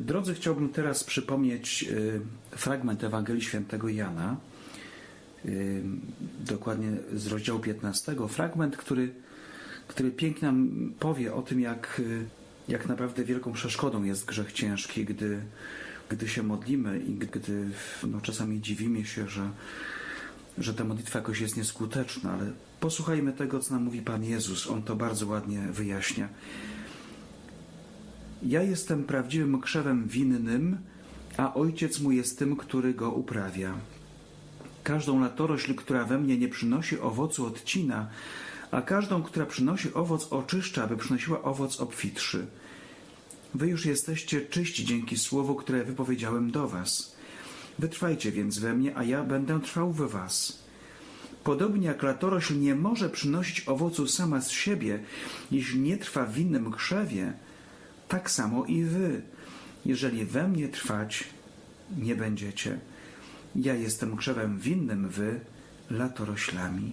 Drodzy, chciałbym teraz przypomnieć y, fragment Ewangelii Świętego Jana, y, dokładnie z rozdziału 15. Fragment, który, który pięknie nam powie o tym, jak, y, jak naprawdę wielką przeszkodą jest grzech ciężki, gdy, gdy się modlimy i gdy no, czasami dziwimy się, że, że ta modlitwa jakoś jest nieskuteczna, ale posłuchajmy tego, co nam mówi Pan Jezus. On to bardzo ładnie wyjaśnia. Ja jestem prawdziwym krzewem winnym, a ojciec mój jest tym, który go uprawia. Każdą latorośl, która we mnie nie przynosi owocu, odcina, a każdą, która przynosi owoc, oczyszcza, aby przynosiła owoc obfitszy. Wy już jesteście czyści dzięki słowu, które wypowiedziałem do was. Wytrwajcie więc we mnie, a ja będę trwał we was. Podobnie jak latorośl nie może przynosić owocu sama z siebie, jeśli nie trwa w innym krzewie, tak samo i wy. Jeżeli we mnie trwać, nie będziecie. Ja jestem krzewem winnym, wy latoroślami.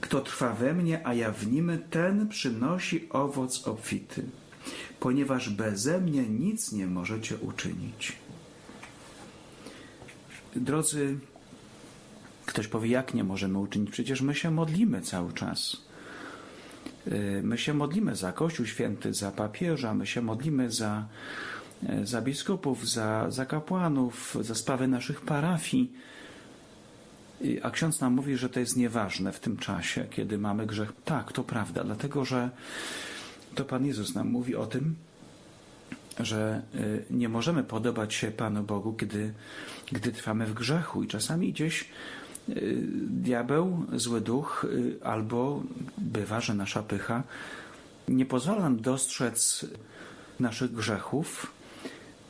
Kto trwa we mnie, a ja w nim, ten przynosi owoc obfity, ponieważ beze mnie nic nie możecie uczynić. Drodzy, ktoś powie, jak nie możemy uczynić? Przecież my się modlimy cały czas. Y, My się modlimy za Kościół Święty, za papieża, my się modlimy za, y, za biskupów, za, za kapłanów, za sprawy naszych parafii. Y, A ksiądz nam mówi, że to jest nieważne w tym czasie, kiedy mamy grzech. Tak, to prawda, dlatego że to Pan Jezus nam mówi o tym, że nie możemy podobać się Panu Bogu, kiedy, gdy trwamy w grzechu i czasami gdzieś diabeł, zły duch y, albo bywa, że nasza pycha nie pozwala nam dostrzec naszych grzechów.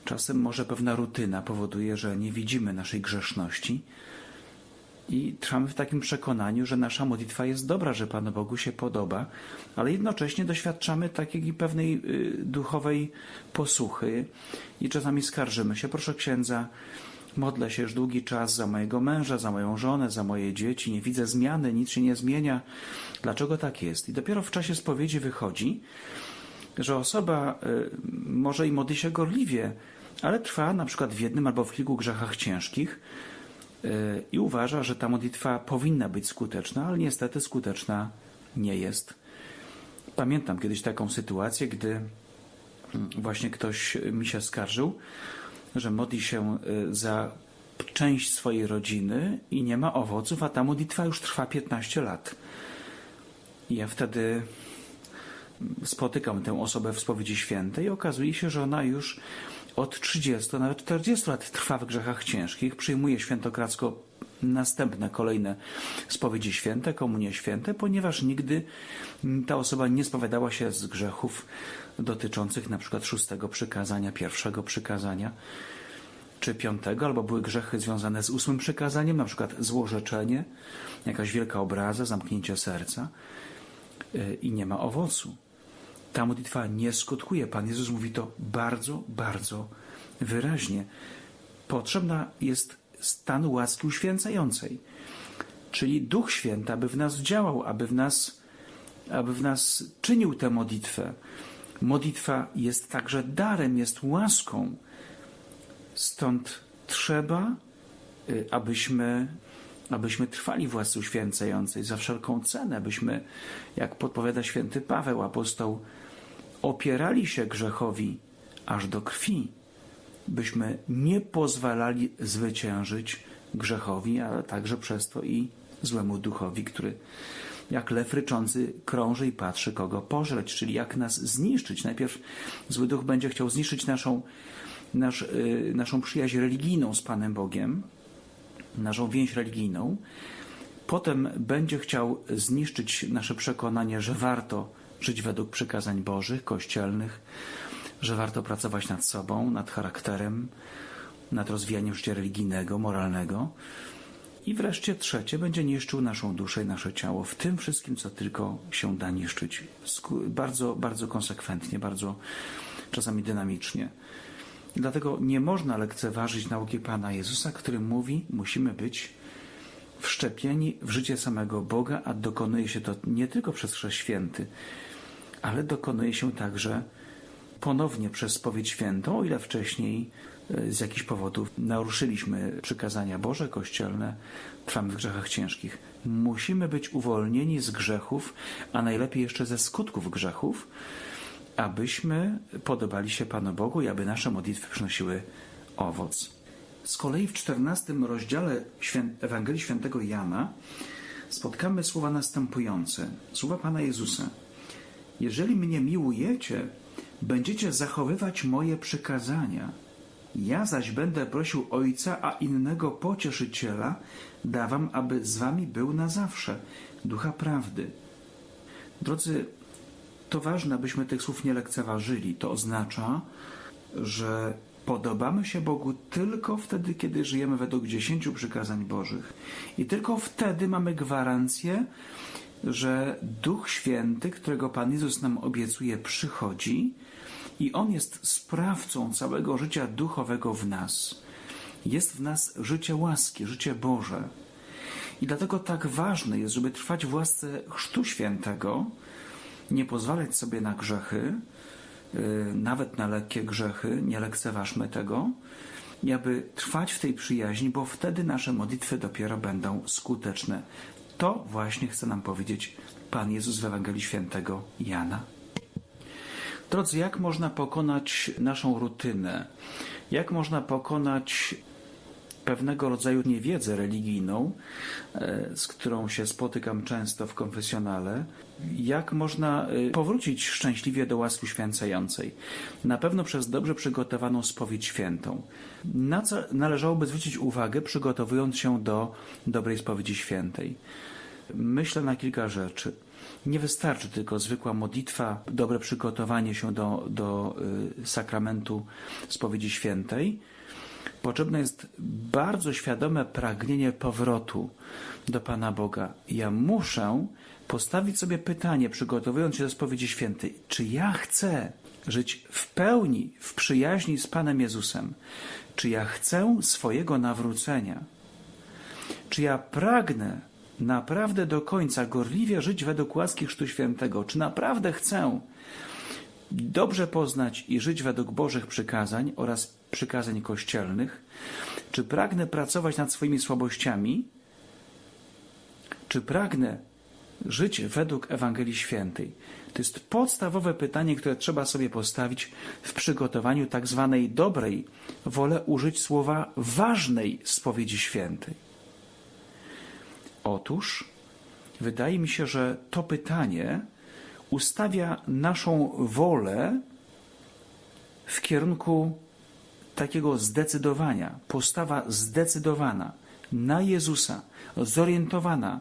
Czasem może pewna rutyna powoduje, że nie widzimy naszej grzeszności i trwamy w takim przekonaniu, że nasza modlitwa jest dobra, że Panu Bogu się podoba, ale jednocześnie doświadczamy takiej pewnej y, duchowej posłuchy i czasami skarżymy się. Proszę księdza, modlę się już długi czas za mojego męża, za moją żonę, za moje dzieci, nie widzę zmiany, nic się nie zmienia. Dlaczego tak jest? I dopiero w czasie spowiedzi wychodzi, że osoba y, może i modli się gorliwie, ale trwa na przykład w jednym albo w kilku grzechach ciężkich, y, i uważa, że ta modlitwa powinna być skuteczna, ale niestety skuteczna nie jest. Pamiętam kiedyś taką sytuację, gdy mm, właśnie ktoś mi się skarżył, że modli się y, za część swojej rodziny i nie ma owoców, a ta modlitwa już trwa 15 lat. I ja wtedy spotykam tę osobę w spowiedzi świętej i okazuje się, że ona już od 30, nawet 40 lat trwa w grzechach ciężkich, przyjmuje świętokradzko następne, kolejne spowiedzi święte, komunie święte, ponieważ nigdy ta osoba nie spowiadała się z grzechów dotyczących na przykład szóstego przykazania, pierwszego przykazania, czy piątego, albo były grzechy związane z ósmym przykazaniem, na przykład złorzeczenie, jakaś wielka obraza, zamknięcie serca yy, i nie ma owocu ta modlitwa nie skutkuje. Pan Jezus mówi to bardzo, bardzo wyraźnie. Potrzebna jest stan łaski uświęcającej, czyli Duch Święty, aby w nas działał, aby w nas, aby w nas czynił tę modlitwę. Modlitwa jest także darem, jest łaską. Stąd trzeba, y, abyśmy abyśmy trwali w łasce uświęcającej za wszelką cenę, abyśmy, jak podpowiada święty Paweł, apostoł, opierali się grzechowi aż do krwi, byśmy nie pozwalali zwyciężyć grzechowi, ale także przez to i złemu duchowi, który jak lew ryczący krąży i patrzy, kogo pożreć, czyli jak nas zniszczyć. Najpierw zły duch będzie chciał zniszczyć naszą, nasz, yy, naszą przyjaźń religijną z Panem Bogiem, naszą więź religijną. Potem będzie chciał zniszczyć nasze przekonanie, że warto żyć według przykazań Bożych, kościelnych, że warto pracować nad sobą, nad charakterem, nad rozwijaniem życia religijnego, moralnego. I wreszcie trzecie, będzie niszczył naszą duszę i nasze ciało w tym wszystkim, co tylko się da niszczyć. Bardzo, bardzo konsekwentnie, bardzo czasami dynamicznie. Dlatego nie można lekceważyć nauki Pana Jezusa, który mówi, musimy być wszczepieni w życie samego Boga, a dokonuje się to nie tylko przez Chrzest Święty, ale dokonuje się także ponownie przez spowiedź świętą, o ile wcześniej z jakichś powodów naruszyliśmy przykazania Boże, kościelne, trwamy w grzechach ciężkich. Musimy być uwolnieni z grzechów, a najlepiej jeszcze ze skutków grzechów, abyśmy podobali się Panu Bogu i aby nasze modlitwy przynosiły owoc. Z kolei w czternastym rozdziale Ewangelii Świętego Jana spotkamy słowa następujące. Słowa Pana Jezusa. Jeżeli mnie miłujecie, będziecie zachowywać moje przykazania. Ja zaś będę prosił Ojca, a innego pocieszyciela dawam, aby z wami był na zawsze, ducha prawdy. Drodzy, to ważne, abyśmy tych słów nie lekceważyli. To oznacza, że podobamy się Bogu tylko wtedy, kiedy żyjemy według dziesięciu przykazań Bożych. I tylko wtedy mamy gwarancję, że Duch Święty, którego Pan Jezus nam obiecuje, przychodzi i On jest sprawcą całego życia duchowego w nas. Jest w nas życie łaski, życie Boże. I dlatego tak ważne jest, żeby trwać w łasce Chrztu Świętego, nie pozwalać sobie na grzechy, yy, nawet na lekkie grzechy, nie lekceważmy tego, i aby trwać w tej przyjaźni, bo wtedy nasze modlitwy dopiero będą skuteczne. To właśnie chce nam powiedzieć Pan Jezus w Ewangelii Świętego Jana. Drodzy, jak można pokonać naszą rutynę? Jak można pokonać pewnego rodzaju niewiedzę religijną, e, z którą się spotykam często w konfesjonale, jak można e, powrócić szczęśliwie do łaski święcającej. Na pewno przez dobrze przygotowaną spowiedź świętą. Na co należałoby zwrócić uwagę, przygotowując się do dobrej spowiedzi świętej? Myślę na kilka rzeczy. Nie wystarczy tylko zwykła modlitwa, dobre przygotowanie się do, do y, sakramentu spowiedzi świętej. Potrzebne jest bardzo świadome pragnienie powrotu do Pana Boga. Ja muszę postawić sobie pytanie, przygotowując się do spowiedzi świętej, czy ja chcę żyć w pełni, w przyjaźni z Panem Jezusem? Czy ja chcę swojego nawrócenia? Czy ja pragnę naprawdę do końca gorliwie żyć według łaski Chrztu Świętego? Czy naprawdę chcę dobrze poznać i żyć według Bożych przykazań oraz przykazań kościelnych? Czy pragnę pracować nad swoimi słabościami? Czy pragnę żyć według Ewangelii Świętej? To jest podstawowe pytanie, które trzeba sobie postawić w przygotowaniu tak zwanej dobrej. Wolę użyć słowa ważnej spowiedzi świętej. Otóż wydaje mi się, że to pytanie ustawia naszą wolę w kierunku takiego zdecydowania, postawa zdecydowana na Jezusa, zorientowana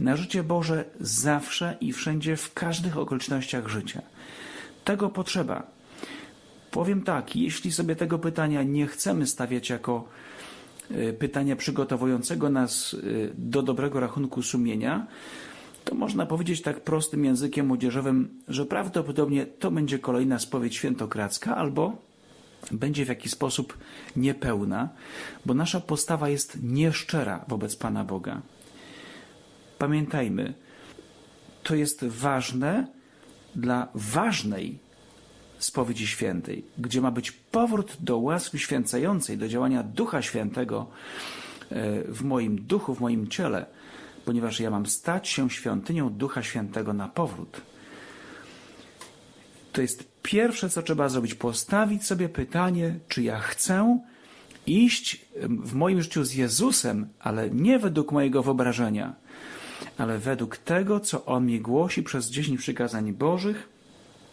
na życie Boże zawsze i wszędzie, w każdych okolicznościach życia. Tego potrzeba. Powiem tak, jeśli sobie tego pytania nie chcemy stawiać jako pytania przygotowującego nas y, do dobrego rachunku sumienia, to można powiedzieć tak prostym językiem młodzieżowym, że prawdopodobnie to będzie kolejna spowiedź świętokradzka albo będzie w jakiś sposób niepełna, bo nasza postawa jest nieszczera wobec Pana Boga. Pamiętajmy, to jest ważne dla ważnej spowiedzi świętej, gdzie ma być powrót do łaski święcającej, do działania Ducha Świętego e, w moim duchu, w moim ciele, ponieważ ja mam stać się świątynią Ducha Świętego na powrót. To jest pierwsze, co trzeba zrobić: postawić sobie pytanie, czy ja chcę iść w moim życiu z Jezusem, ale nie według mojego wyobrażenia, ale według tego, co On mi głosi przez dziesięć przykazań Bożych,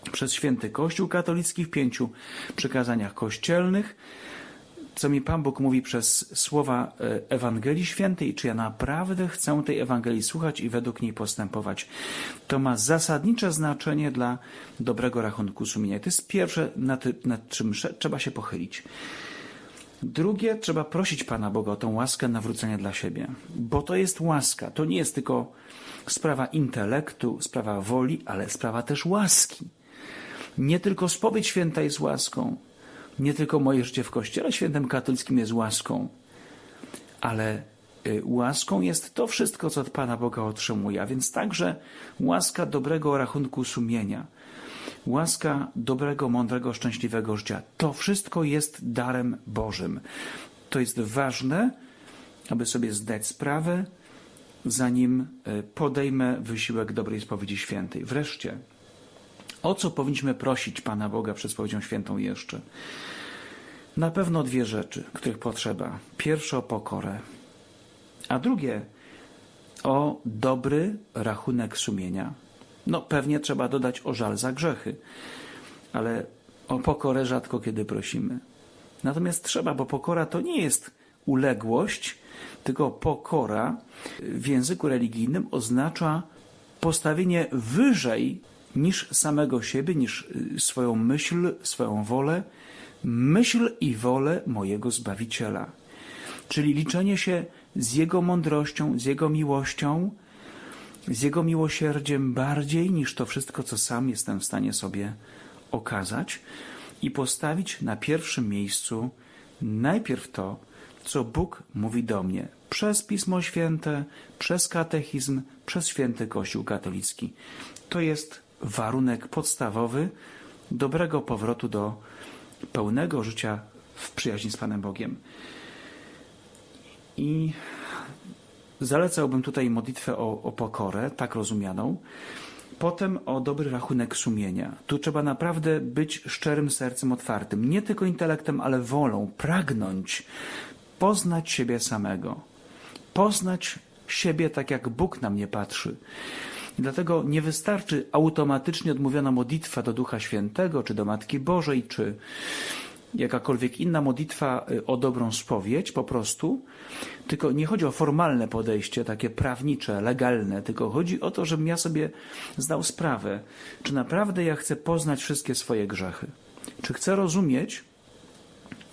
przez święty Kościół katolicki w pięciu przykazaniach kościelnych, co mi Pan Bóg mówi przez słowa e, Ewangelii Świętej, czy ja naprawdę chcę tej Ewangelii słuchać i według niej postępować. To ma zasadnicze znaczenie dla dobrego rachunku sumienia. To jest pierwsze, nad, nad czym trzeba się pochylić. Drugie, trzeba prosić Pana Boga o tą łaskę nawrócenia dla siebie, bo to jest łaska. To nie jest tylko sprawa intelektu, sprawa woli, ale sprawa też łaski. Nie tylko spowiedź święta jest łaską, nie tylko moje życie w Kościele Świętym Katolickim jest łaską, ale y, łaską jest to wszystko, co od Pana Boga otrzymuję, a więc także łaska dobrego rachunku sumienia. łaska dobrego, mądrego, szczęśliwego życia. To wszystko jest darem Bożym. To jest ważne, aby sobie zdać sprawę, zanim e, podejmę wysiłek dobrej spowiedzi świętej. Wreszcie, o co powinniśmy prosić Pana Boga przed spowiedzią świętą jeszcze? Na pewno dwie rzeczy, których potrzeba. Pierwsze o pokorę, a drugie o dobry rachunek sumienia. No, pewnie trzeba dodać o żal za grzechy, ale o pokorę rzadko kiedy prosimy. Natomiast trzeba, bo pokora to nie jest uległość, tylko pokora w języku religijnym oznacza postawienie wyżej niż samego siebie, niż y, swoją myśl, swoją wolę, myśl i wolę mojego Zbawiciela. Czyli liczenie się z Jego mądrością, z Jego miłością, z Jego miłosierdziem bardziej niż to wszystko, co sam jestem w stanie sobie okazać i postawić na pierwszym miejscu najpierw to, co Bóg mówi do mnie przez Pismo Święte, przez katechizm, przez święty Kościół katolicki. To jest warunek podstawowy dobrego powrotu do pełnego życia w przyjaźni z Panem Bogiem. I zalecałbym tutaj modlitwę o, o pokorę, tak rozumianą. Potem o dobry rachunek sumienia. Tu trzeba naprawdę być szczerym sercem otwartym, nie tylko intelektem, ale wolą, pragnąć poznać siebie samego, poznać siebie tak, jak Bóg na mnie patrzy. Dlatego nie wystarczy automatycznie odmówiona modlitwa do Ducha Świętego, czy do Matki Bożej, czy jakakolwiek inna modlitwa y, o dobrą spowiedź po prostu, tylko nie chodzi o formalne podejście, takie prawnicze, legalne, tylko chodzi o to, żebym ja sobie zdał sprawę, czy naprawdę ja chcę poznać wszystkie swoje grzechy. Czy chcę rozumieć,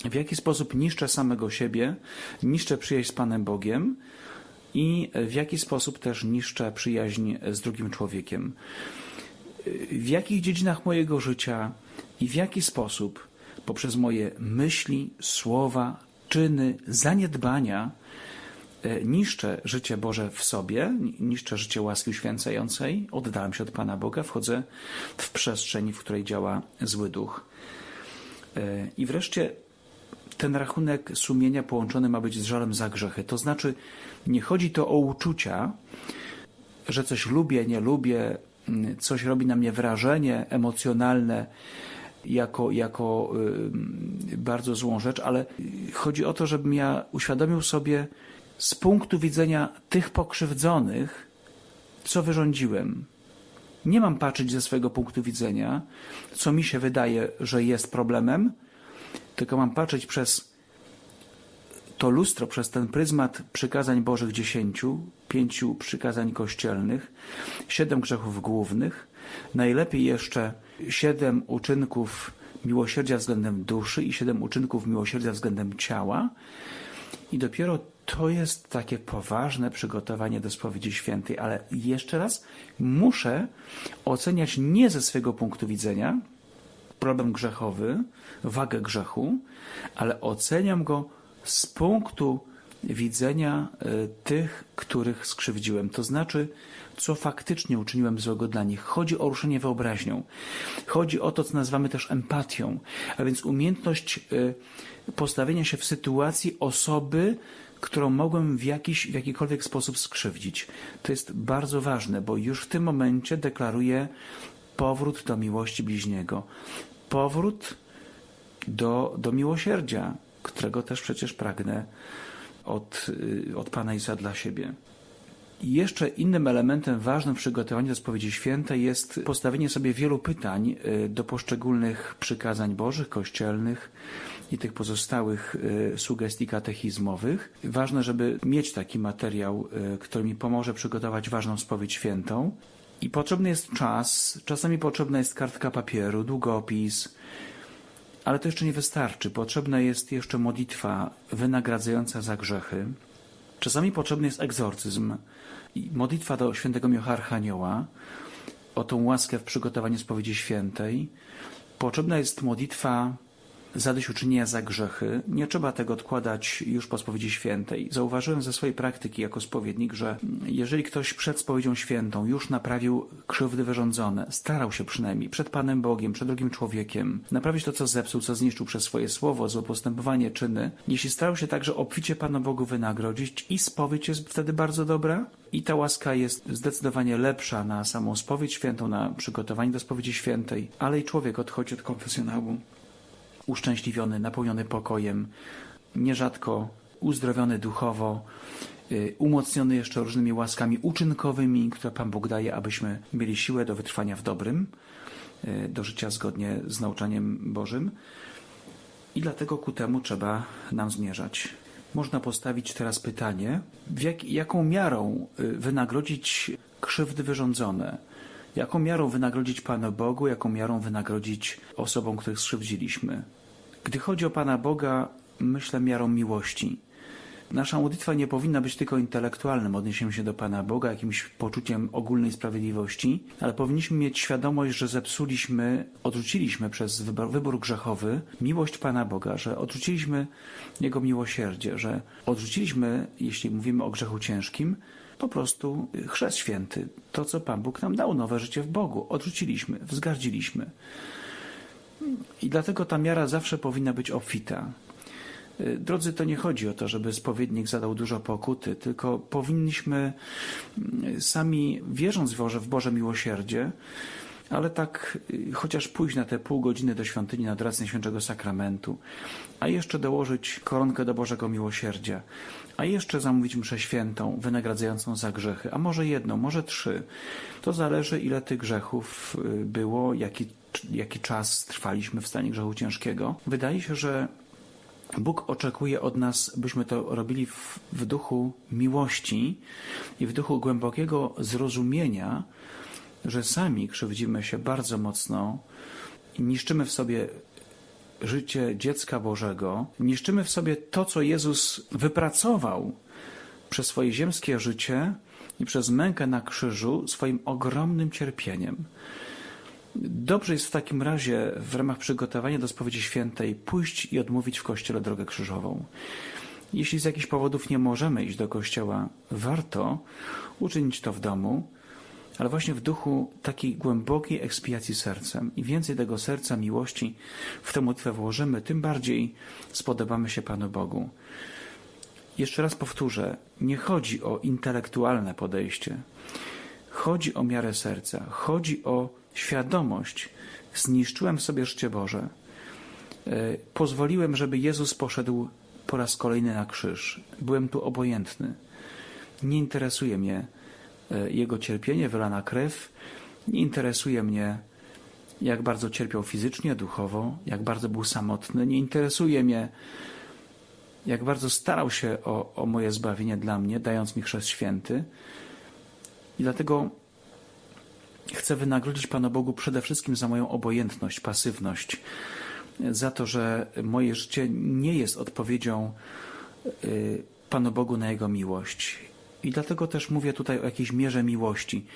w jaki sposób niszczę samego siebie, niszczę przyjaźń z Panem Bogiem i w jaki sposób też niszczę przyjaźń z drugim człowiekiem. W jakich dziedzinach mojego życia i w jaki sposób poprzez moje myśli, słowa, czyny, zaniedbania e, niszczę życie Boże w sobie, niszczę życie łaski uświęcającej, oddalam się od Pana Boga, wchodzę w przestrzeń, w której działa zły duch. E, I wreszcie ten rachunek sumienia połączony ma być z żalem za grzechy. To znaczy, nie chodzi to o uczucia, że coś lubię, nie lubię, coś robi na mnie wrażenie emocjonalne, jako, jako y, bardzo złą rzecz, ale chodzi o to, żebym ja uświadomił sobie z punktu widzenia tych pokrzywdzonych, co wyrządziłem. Nie mam patrzeć ze swojego punktu widzenia, co mi się wydaje, że jest problemem, tylko mam patrzeć przez to lustro, przez ten pryzmat przykazań Bożych dziesięciu, pięciu przykazań kościelnych, siedem grzechów głównych, najlepiej jeszcze siedem uczynków miłosierdzia względem duszy i siedem uczynków miłosierdzia względem ciała. I dopiero to jest takie poważne przygotowanie do spowiedzi świętej, ale jeszcze raz muszę oceniać nie ze swojego punktu widzenia problem grzechowy, wagę grzechu, ale oceniam go z punktu widzenia y, tych, których skrzywdziłem. To znaczy, co faktycznie uczyniłem złego dla nich. Chodzi o ruszenie wyobraźnią. Chodzi o to, co nazywamy też empatią, a więc umiejętność y, postawienia się w sytuacji osoby, którą mogłem w, jakiś, w jakikolwiek sposób skrzywdzić. To jest bardzo ważne, bo już w tym momencie deklaruję powrót do miłości bliźniego. Powrót do, do miłosierdzia, którego też przecież pragnę od, y, od Pana Isa dla siebie. I jeszcze innym elementem ważnym w przygotowaniu do spowiedzi świętej jest postawienie sobie wielu pytań y, do poszczególnych przykazań bożych, kościelnych i tych pozostałych y, sugestii katechizmowych. Ważne, żeby mieć taki materiał, który mi pomoże przygotować ważną spowiedź świętą. I potrzebny jest czas, czasami potrzebna jest kartka papieru, długopis, ale to jeszcze nie wystarczy. Potrzebna jest jeszcze modlitwa wynagradzająca za grzechy. Czasami potrzebny jest egzorcyzm i modlitwa do świętego Micha Archanioła o tą łaskę w przygotowaniu spowiedzi świętej. Potrzebna jest modlitwa zadośćuczynienia za grzechy. Nie trzeba tego odkładać już po spowiedzi świętej. Zauważyłem ze swojej praktyki jako spowiednik, że jeżeli ktoś przed spowiedzią świętą już naprawił krzywdy wyrządzone, starał się przynajmniej przed Panem Bogiem, przed drugim człowiekiem, naprawić to, co zepsuł, co zniszczył przez swoje słowo, złe postępowanie, czyny, jeśli starał się także obficie Panu Bogu wynagrodzić i spowiedź jest wtedy bardzo dobra, i ta łaska jest zdecydowanie lepsza na samą spowiedź świętą, na przygotowanie do spowiedzi świętej, ale i człowiek odchodzi od konfesjonału uszczęśliwiony, napełniony pokojem, nierzadko uzdrowiony duchowo, y, umocniony jeszcze różnymi łaskami uczynkowymi, które Pan Bóg daje, abyśmy mieli siłę do wytrwania w dobrym, y, do życia zgodnie z nauczaniem Bożym. I dlatego ku temu trzeba nam zmierzać. Można postawić teraz pytanie, jak, jaką miarą y, wynagrodzić krzywdy wyrządzone? Jaką miarą wynagrodzić Panu Bogu, jaką miarą wynagrodzić osobom, których skrzywdziliśmy? Gdy chodzi o Pana Boga, myślę miarą miłości. Nasza modlitwa nie powinna być tylko intelektualnym odniesieniem się do Pana Boga, jakimś poczuciem ogólnej sprawiedliwości, ale powinniśmy mieć świadomość, że zepsuliśmy, odrzuciliśmy przez wybór, wybór grzechowy miłość Pana Boga, że odrzuciliśmy Jego miłosierdzie, że odrzuciliśmy, jeśli mówimy o grzechu ciężkim, po prostu chrzest święty, to co Pan Bóg nam dał, nowe życie w Bogu. Odrzuciliśmy, wzgardziliśmy. I dlatego ta miara zawsze powinna być obfita. Drodzy, to nie chodzi o to, żeby spowiednik zadał dużo pokuty, tylko powinniśmy sami, wierząc w Boże, w Boże miłosierdzie, ale tak chociaż pójść na te pół godziny do świątyni na adoracji Świętego Sakramentu, a jeszcze dołożyć koronkę do Bożego Miłosierdzia, a jeszcze zamówić mszę świętą, wynagradzającą za grzechy, a może jedną, może trzy. To zależy, ile tych grzechów było, jaki, jaki czas trwaliśmy w stanie grzechu ciężkiego. Wydaje się, że Bóg oczekuje od nas, byśmy to robili w, w duchu miłości i w duchu głębokiego zrozumienia, że sami krzywdzimy się bardzo mocno niszczymy w sobie życie dziecka Bożego, niszczymy w sobie to, co Jezus wypracował przez swoje ziemskie życie i przez mękę na krzyżu swoim ogromnym cierpieniem. Dobrze jest w takim razie w ramach przygotowania do spowiedzi świętej pójść i odmówić w kościele drogę krzyżową. Jeśli z jakichś powodów nie możemy iść do kościoła, warto uczynić to w domu, ale właśnie w duchu takiej głębokiej ekspiacji sercem. I więcej tego serca miłości w tę modlitwę włożymy, tym bardziej spodobamy się Panu Bogu. Jeszcze raz powtórzę, nie chodzi o intelektualne podejście. Chodzi o miarę serca, chodzi o świadomość. Zniszczyłem sobie życie Boże. Pozwoliłem, żeby Jezus poszedł po raz kolejny na krzyż. Byłem tu obojętny. Nie interesuje mnie Jego cierpienie, wylana krew. Nie interesuje mnie, jak bardzo cierpiał fizycznie, duchowo, jak bardzo był samotny. Nie interesuje mnie, jak bardzo starał się o, o moje zbawienie dla mnie, dając mi chrzest święty. I dlatego chcę wynagrodzić Panu Bogu przede wszystkim za moją obojętność, pasywność, za to, że moje życie nie jest odpowiedzią Panu Bogu na Jego miłość. I dlatego też mówię tutaj o jakiejś mierze miłości,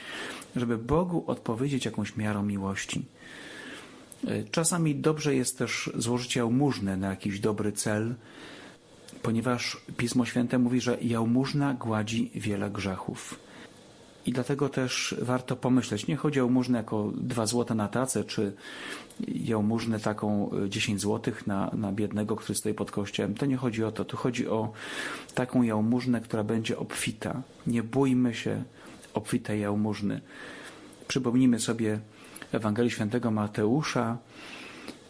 żeby Bogu odpowiedzieć jakąś miarą miłości. Czasami dobrze jest też złożyć jałmużnę na jakiś dobry cel, ponieważ Pismo Święte mówi, że jałmużna gładzi wiele grzechów. I dlatego też warto pomyśleć, nie chodzi o jałmużnę jako dwa złote na tacę, czy jałmużnę taką 10 złotych na, na biednego, który stoi pod kościołem. To nie chodzi o to. Tu chodzi o taką jałmużnę, która będzie obfita. Nie bójmy się obfitej jałmużny. Przypomnijmy sobie Ewangelię Świętego Mateusza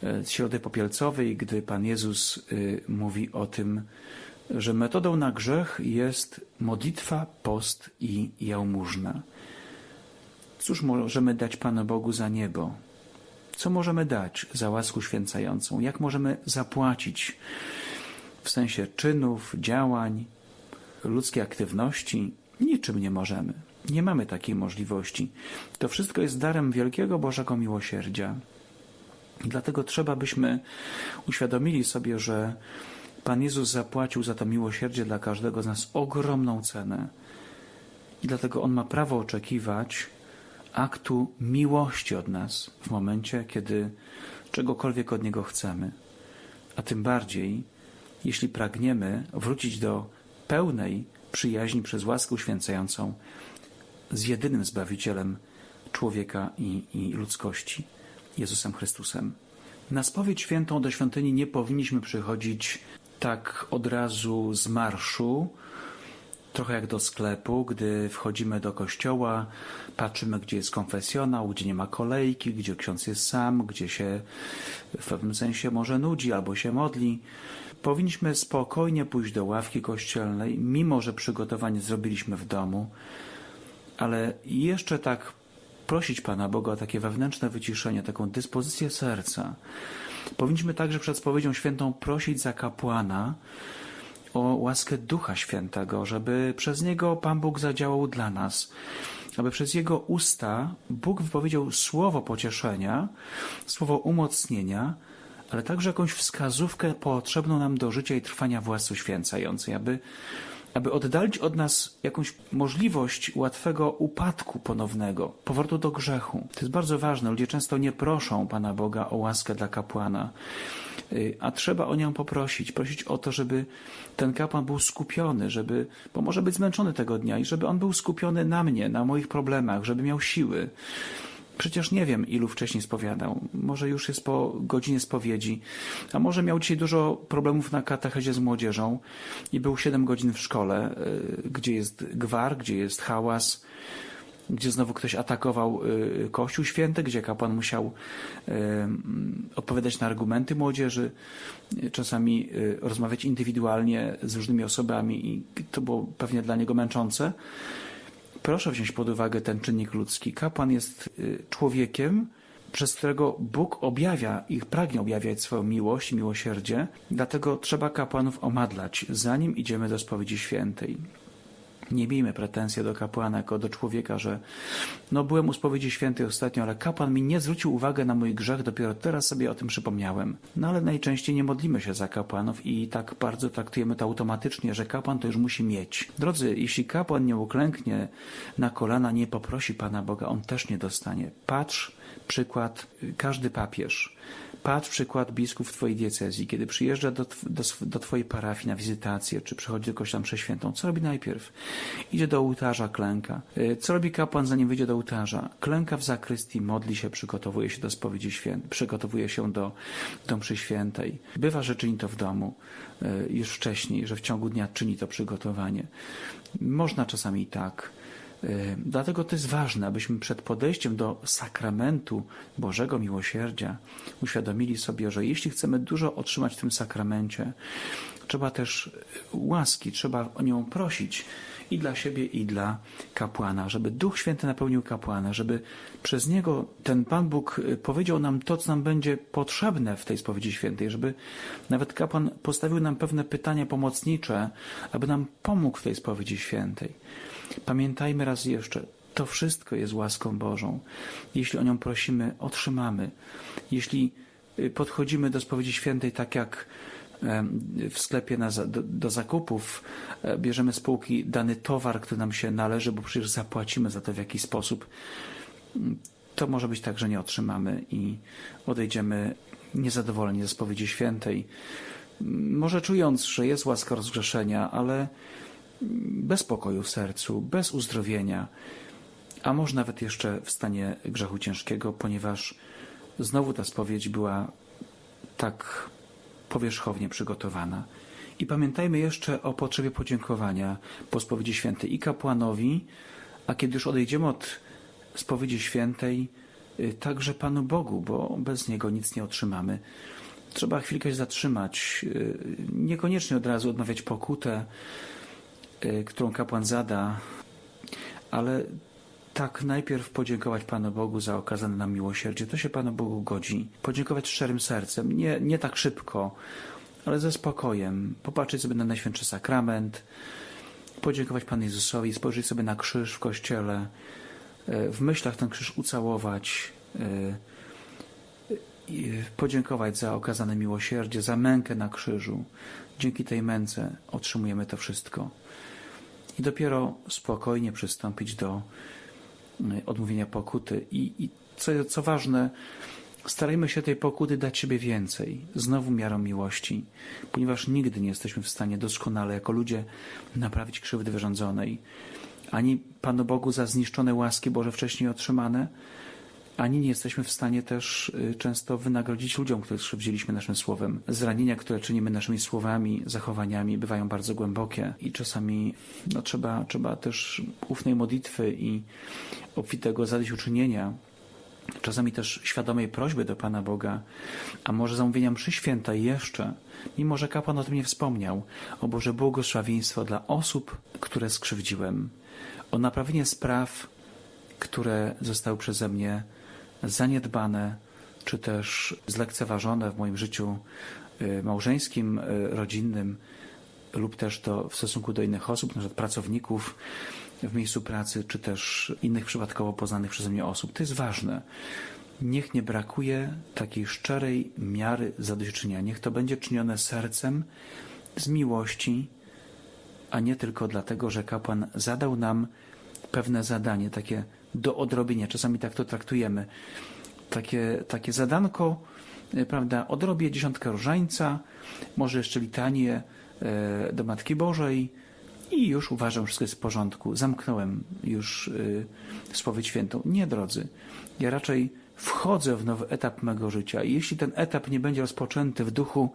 z Środy Popielcowej, gdy Pan Jezus mówi o tym, że metodą na grzech jest modlitwa, post i jałmużna. Cóż możemy dać Panu Bogu za niebo? Co możemy dać za łaskę święcającą? Jak możemy zapłacić w sensie czynów, działań, ludzkiej aktywności? Niczym nie możemy. Nie mamy takiej możliwości. To wszystko jest darem wielkiego Bożego miłosierdzia. Dlatego trzeba byśmy uświadomili sobie, że Pan Jezus zapłacił za to miłosierdzie dla każdego z nas ogromną cenę. I dlatego On ma prawo oczekiwać aktu miłości od nas w momencie, kiedy czegokolwiek od Niego chcemy. a tym bardziej, jeśli pragniemy wrócić do pełnej przyjaźni przez łaskę uświęcającą z jedynym Zbawicielem człowieka i, i ludzkości, Jezusem Chrystusem. Na spowiedź świętą do świątyni nie powinniśmy przychodzić tak od razu z marszu, trochę jak do sklepu, gdy wchodzimy do kościoła, patrzymy, gdzie jest konfesjonał, gdzie nie ma kolejki, gdzie ksiądz jest sam, gdzie się w pewnym sensie może nudzi albo się modli. Powinniśmy spokojnie pójść do ławki kościelnej, mimo że przygotowanie zrobiliśmy w domu, ale jeszcze tak prosić Pana Boga o takie wewnętrzne wyciszenie, taką dyspozycję serca. Powinniśmy także przed spowiedzią świętą prosić za kapłana o łaskę Ducha Świętego, żeby przez niego Pan Bóg zadziałał dla nas, aby przez jego usta Bóg wypowiedział słowo pocieszenia, słowo umocnienia, ale także jakąś wskazówkę potrzebną nam do życia i trwania władzy uświęcającej, aby aby oddalić od nas jakąś możliwość łatwego upadku ponownego, powrotu do grzechu. To jest bardzo ważne. Ludzie często nie proszą Pana Boga o łaskę dla kapłana, y, a trzeba o nią poprosić. Prosić o to, żeby ten kapłan był skupiony, żeby, bo może być zmęczony tego dnia i żeby on był skupiony na mnie, na moich problemach, żeby miał siły. Przecież nie wiem, ilu wcześniej spowiadał. Może już jest po godzinie spowiedzi, a może miał dzisiaj dużo problemów na katechezie z młodzieżą i był 7 godzin w szkole, y, gdzie jest gwar, gdzie jest hałas, gdzie znowu ktoś atakował y, Kościół Święty, gdzie kapłan musiał y, odpowiadać na argumenty młodzieży, czasami rozmawiać indywidualnie z różnymi osobami i to było pewnie dla niego męczące proszę wziąć pod uwagę ten czynnik ludzki. Kapłan jest y, człowiekiem, przez którego Bóg objawia i pragnie objawiać swoją miłość miłosierdzie, dlatego trzeba kapłanów omadlać, zanim idziemy do spowiedzi świętej. Nie miejmy pretensji do kapłana jako do człowieka, że no byłem u spowiedzi świętej ostatnio, ale kapłan mi nie zwrócił uwagi na mój grzech, dopiero teraz sobie o tym przypomniałem. No ale najczęściej nie modlimy się za kapłanów i tak bardzo traktujemy to automatycznie, że kapłan to już musi mieć. Drodzy, jeśli kapłan nie uklęknie na kolana, nie poprosi Pana Boga, on też nie dostanie. Patrz przykład każdy papież. Patrz przykład biskup w Twojej diecezji, kiedy przyjeżdża do, do, do Twojej parafii na wizytację, czy przychodzi do kościoła przeświętą. Co robi najpierw? Idzie do ołtarza, klęka. Y, co robi kapłan, zanim wyjdzie do ołtarza? Klęka w zakrystii, modli się, przygotowuje się do spowiedzi świętej, przygotowuje się do, do mszy świętej. Bywa, że czyni to w domu y, już wcześniej, że w ciągu dnia czyni to przygotowanie. Można czasami i tak. Y, dlatego to jest ważne, abyśmy przed podejściem do sakramentu Bożego Miłosierdzia uświadomili sobie, że jeśli chcemy dużo otrzymać w tym sakramencie, trzeba też łaski, trzeba o nią prosić i dla siebie, i dla kapłana, żeby Duch Święty napełnił kapłana, żeby przez niego ten Pan Bóg powiedział nam to, co nam będzie potrzebne w tej spowiedzi świętej, żeby nawet kapłan postawił nam pewne pytania pomocnicze, aby nam pomógł w tej spowiedzi świętej. Pamiętajmy raz jeszcze, to wszystko jest łaską Bożą. Jeśli o nią prosimy, otrzymamy. Jeśli y, podchodzimy do spowiedzi świętej tak jak w sklepie na, do, do, zakupów, e, bierzemy z półki dany towar, który nam się należy, bo przecież zapłacimy za to w jakiś sposób, mm, to może być tak, że nie otrzymamy i odejdziemy niezadowoleni ze spowiedzi świętej. Może czując, że jest łaska rozgrzeszenia, ale bez pokoju w sercu, bez uzdrowienia, a może nawet jeszcze w stanie grzechu ciężkiego, ponieważ znowu ta spowiedź była tak powierzchownie przygotowana. I pamiętajmy jeszcze o potrzebie podziękowania po spowiedzi świętej i kapłanowi, a kiedy już odejdziemy od spowiedzi świętej, y, także Panu Bogu, bo bez Niego nic nie otrzymamy. Trzeba chwilkę zatrzymać, y, niekoniecznie od razu odmawiać pokutę, którą kapłan zada, ale tak najpierw podziękować Panu Bogu za okazane nam miłosierdzie. To się Panu Bogu godzi. Podziękować szczerym sercem, nie, nie tak szybko, ale ze spokojem. Popatrzeć sobie na Najświętszy Sakrament, podziękować Panu Jezusowi, spojrzeć sobie na krzyż w kościele, y, w myślach ten krzyż ucałować, y, podziękować za okazane miłosierdzie, za mękę na krzyżu. Dzięki tej męce otrzymujemy to wszystko i dopiero spokojnie przystąpić do y, odmówienia pokuty. I, i co, co ważne, Starajmy się tej pokuty dać siebie więcej, znowu miarą miłości, ponieważ nigdy nie jesteśmy w stanie doskonale jako ludzie naprawić krzywdy wyrządzonej. Ani Panu Bogu za zniszczone łaski Boże wcześniej otrzymane, ani nie jesteśmy w stanie też y, często wynagrodzić ludziom, których skrzywdziliśmy naszym słowem. Zranienia, które czynimy naszymi słowami, zachowaniami, bywają bardzo głębokie i czasami no, trzeba, trzeba też ufnej modlitwy i obfitego zadośćuczynienia czasami też świadomej prośby do Pana Boga, a może zamówienia mszy święta jeszcze, mimo że kapłan o tym nie wspomniał, o Boże błogosławieństwo dla osób, które skrzywdziłem, o naprawienie spraw, które zostały przeze mnie zaniedbane, czy też zlekceważone w moim życiu y, małżeńskim, y, rodzinnym, lub też to w stosunku do innych osób, przykład pracowników w miejscu pracy, czy też innych przypadkowo poznanych przeze mnie osób. To jest ważne. Niech nie brakuje takiej szczerej miary zadośćuczynienia. Niech to będzie czynione sercem, z miłości, a nie tylko dlatego, że kapłan zadał nam pewne zadanie, takie do odrobienia. Czasami tak to traktujemy. Takie, takie zadanko, e, prawda, odrobię dziesiątkę różańca, może jeszcze litanię e, do Matki Bożej i już uważam, wszystko jest w porządku. Zamknąłem już e, spowiedź świętą. Nie, drodzy. Ja raczej wchodzę w nowy etap mego życia i jeśli ten etap nie będzie rozpoczęty w duchu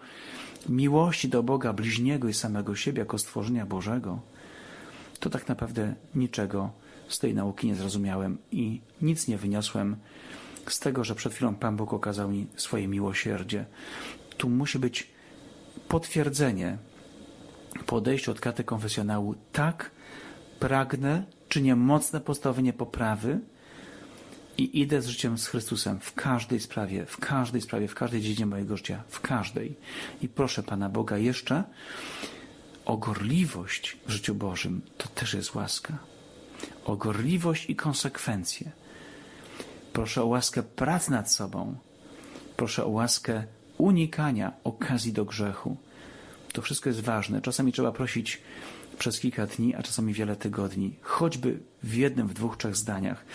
miłości do Boga, bliźniego i samego siebie jako stworzenia Bożego, to tak naprawdę niczego z tej nauki nie zrozumiałem i nic nie wyniosłem z tego, że przed chwilą Pan Bóg okazał mi swoje miłosierdzie. Tu musi być potwierdzenie po odejściu od katy konfesjonału. Tak, pragnę, czynię mocne postawienie poprawy i idę z życiem z Chrystusem w każdej sprawie, w każdej sprawie, w każdej dziedzinie mojego życia, w każdej. I proszę Pana Boga jeszcze o gorliwość w życiu Bożym. To też jest łaska. O gorliwość i konsekwencje. Proszę o łaskę pracy nad sobą. Proszę o łaskę unikania okazji do grzechu. To wszystko jest ważne. Czasami trzeba prosić przez kilka dni, a czasami wiele tygodni, choćby w jednym, w dwóch, trzech zdaniach,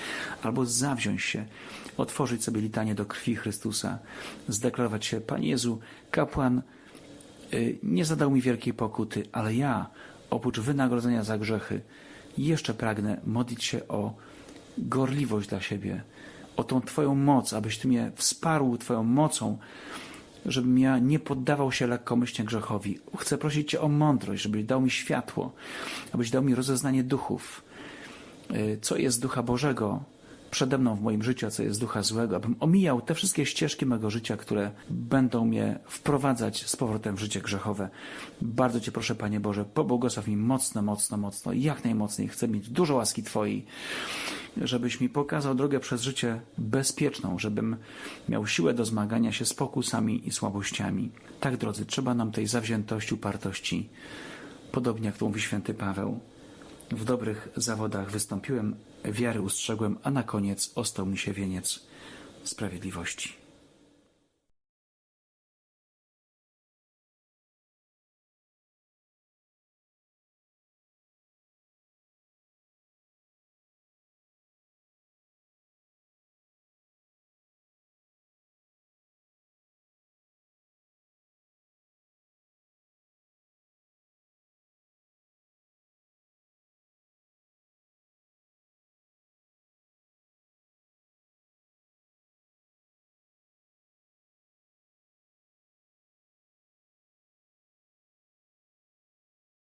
albo zawziąć się, otworzyć sobie litanie do krwi Chrystusa, zdeklarować się, Panie Jezu, kapłan y, nie zadał mi wielkiej pokuty, ale ja, oprócz wynagrodzenia za grzechy, jeszcze pragnę modlić się o gorliwość dla siebie, o tą Twoją moc, abyś Ty mnie wsparł Twoją mocą, żebym ja nie poddawał się lekkomyślnie grzechowi. Chcę prosić Cię o mądrość, żebyś dał mi światło, abyś dał mi rozeznanie duchów, y, co jest ducha Bożego przede mną w moim życiu, a co jest ducha złego, abym omijał te wszystkie ścieżki mego życia, które będą mnie wprowadzać z powrotem w życie grzechowe. Bardzo Cię proszę, Panie Boże, pobłogosław mi mocno, mocno, mocno jak najmocniej. Chcę mieć dużo łaski Twojej, żebyś mi pokazał drogę przez życie bezpieczną, żebym miał siłę do zmagania się z pokusami i słabościami. Tak, drodzy, trzeba nam tej zawziętości, upartości, podobnie jak to mówi święty Paweł. W dobrych zawodach wystąpiłem, wiary ustrzegłem, a na koniec ostał mi się wieniec sprawiedliwości.